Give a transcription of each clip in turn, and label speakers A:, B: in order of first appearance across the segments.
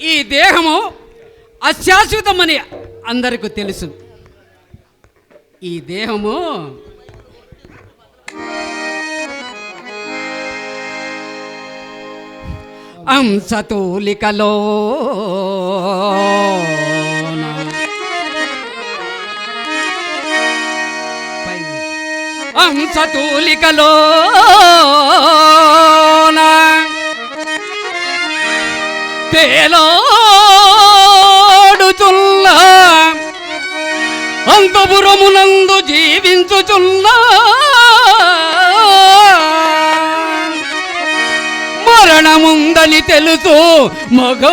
A: ఈ దేహము అశాశ్వతమని అందరికీ తెలుసు. ఈ దేహము అంశతూలికలో అంశతూలికలో అనంతపురమునందు జీవించుచున్నా. మరణముందని తెలుసు మగ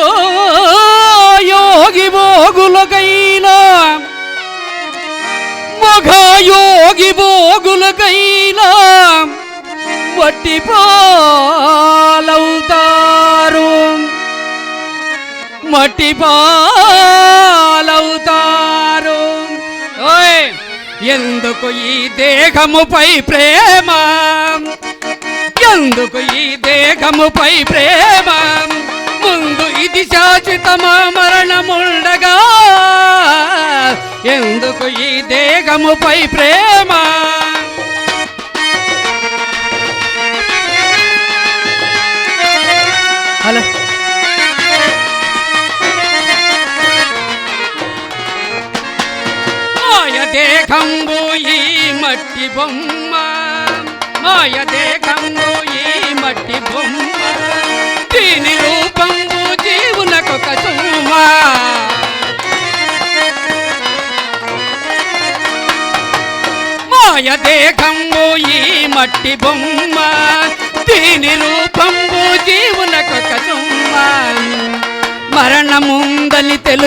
A: యోగి భోగులకైనా. మగ యోగి భోగులకైనా. వట్టి పాలవుతారు. మట్టి పా ఎందుకు ఈ దేహముపై ప్రేమ? ఎందుకు ఈ దేహముపై ప్రేమ? ముందు ఇది శాశ్వతమా మరణముండగా? ఎందుకు ఈ దేహముపై ప్రేమ? హలో. మాయ దేహంబు మట్టి బొమ్మ. మాయ దేహము ఈ మట్టి బొమ్మ. దీని రూపము జీవునకొక సుమ్మ మాయ దేహము ఈ మట్టి బొమ్మ. దీని రూపము జీవునకొక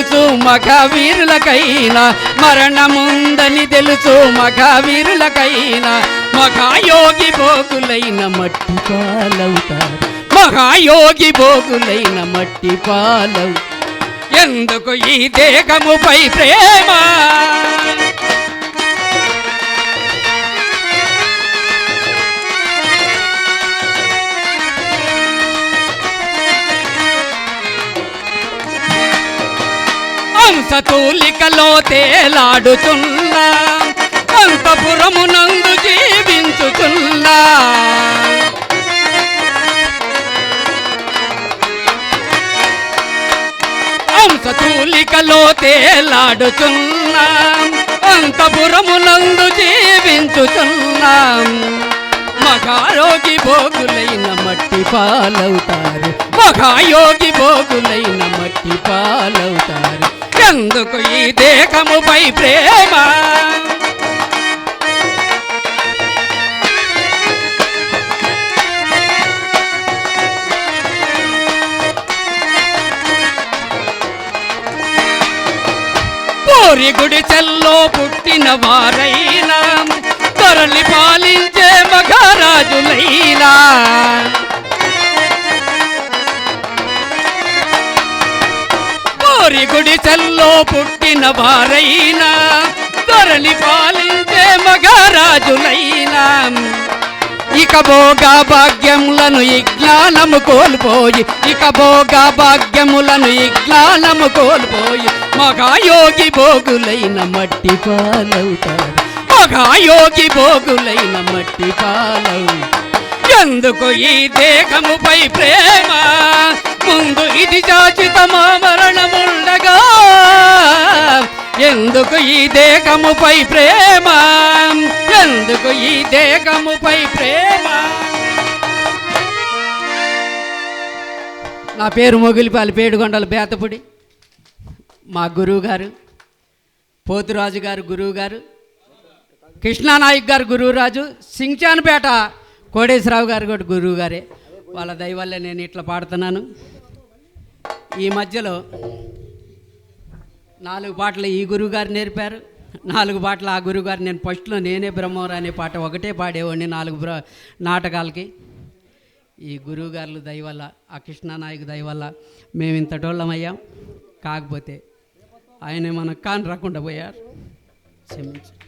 A: తెలుసు మఘవీరులకైనా మరణముందని తెలుసు మఘవీరులకైనా మహాయోగి భోగులైన మట్టి పాలవుతారు. మహాయోగి భోగులైన మట్టి పాలవు. ఎందుకు ఈ దేహముపై ప్రేమ? అంశతూలికలో తేలాడుతున్నా అంతపురమునందు జీవించుచున్నా. అంశతూలికలో అంతపురము అంతపురమునందు జీవించుచున్నా. మహాయోగి భోగులైన మట్టి పాలవుతారు మహాయోగి భోగులైన మట్టి పాలవుతారు. ఎందుకు ఈ దేహముపై ప్రేమ. పూరి గుడి చెల్లో పుట్టిన వారైనా తరలి పాలించే మహారాజులైనా. పూరి గుడి చెల్లో పుట్టిన వారైనా తరలి పాలించే మగారాజులైనా. ఇక భోగ భాగ్యములను జ్ఞానము కోల్పోయి ఇక భోగ భాగ్యములను జ్ఞానము కోల్పోయి మగాయోగి భోగులైన మట్టి పాలవుతారు. మగాయోగి భోగులైన మట్టి పాలవు. ఎందుకు ఈ దేహముపై ప్రేమ? ముందు ఇది శాశ్వతమా ఎందుకు ఈ దేహముపై ప్రేమ. ఎందుకు ఈ దేహముపై ప్రేమ. నా పేరు మొగిలిపాలి పేడుగొండల బేతపుడి. మా గురువు గారు పోతురాజు గారు గురువు గారు కృష్ణానాయక్ గారు గురువురాజు సించాన్పేట కోడేశ్వరరావు గారు కూడా గురువు గారే వాళ్ళ దయవల్లే నేను ఇట్లా పాడుతున్నాను. ఈ మధ్యలో నాలుగు పాటలు ఈ గురువు గారు నేర్పారు. నాలుగు పాటలు ఆ గురువుగారు నేను ఫస్ట్లో నేనే బ్రహ్మవరం అనే పాట ఒకటే పాడేవాడిని నాలుగు బ్ర నాటకాలకి. ఈ గురువు గారులు ఆ కృష్ణానాయకు దయవల్ల మేము ఇంతటోళ్ళమయ్యాం కాకపోతే ఆయన మనకు కాని రాకుండా పోయారు. క్షమించారు